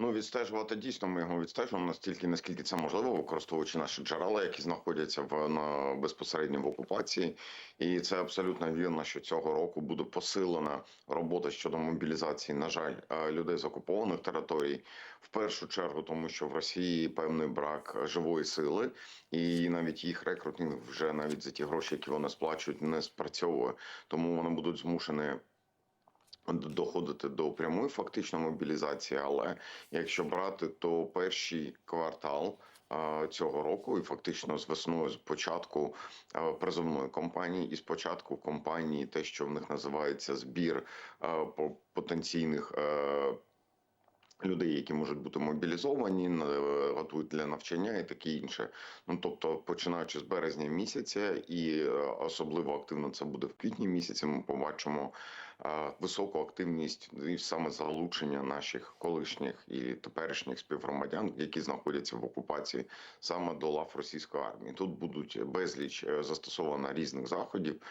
Ну, відстежувати дійсно ми його відстежуємо настільки, наскільки це можливо, використовуючи наші джерела, які знаходяться в на безпосередньо в окупації. І це абсолютно вірно, що цього року буде посилена робота щодо мобілізації, на жаль, е, людей з окупованих територій. В першу чергу, тому що в Росії певний брак живої сили, і навіть їх рекрутинг вже навіть за ті гроші, які вони сплачують, не спрацьовує. Тому вони будуть змушені доходити до прямої фактично мобілізації. Але якщо брати, то перший квартал цього року, і фактично з весною, з початку призовної кампанії, і з початку кампанії, те, що в них називається збір по- потенційних. Людей, які можуть бути мобілізовані, е, готують для навчання і таке інше. Ну тобто, починаючи з березня місяця, і е, особливо активно це буде в квітні місяці. Ми побачимо е, високу активність і саме залучення наших колишніх і теперішніх співгромадян, які знаходяться в окупації, саме до лав російської армії. Тут будуть безліч застосовано різних заходів,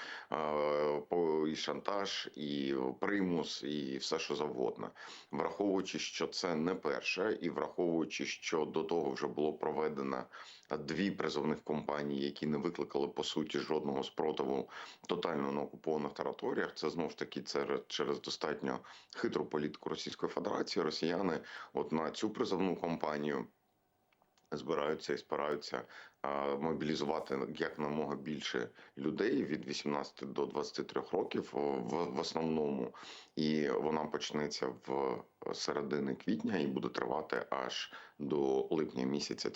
і шантаж, і примус, і все, що завгодно враховуючи, що це не перше, і враховуючи, що до того вже було проведено дві призовних компанії, які не викликали по суті жодного спротиву тотально на окупованих територіях. Це знову ж таки це через достатньо хитру політику Російської Федерації. Росіяни, от на цю призовну кампанію. Збираються і спираються мобілізувати як намога більше людей від 18 до 23 років в, в основному, і вона почнеться в середини квітня і буде тривати аж до липня місяця цього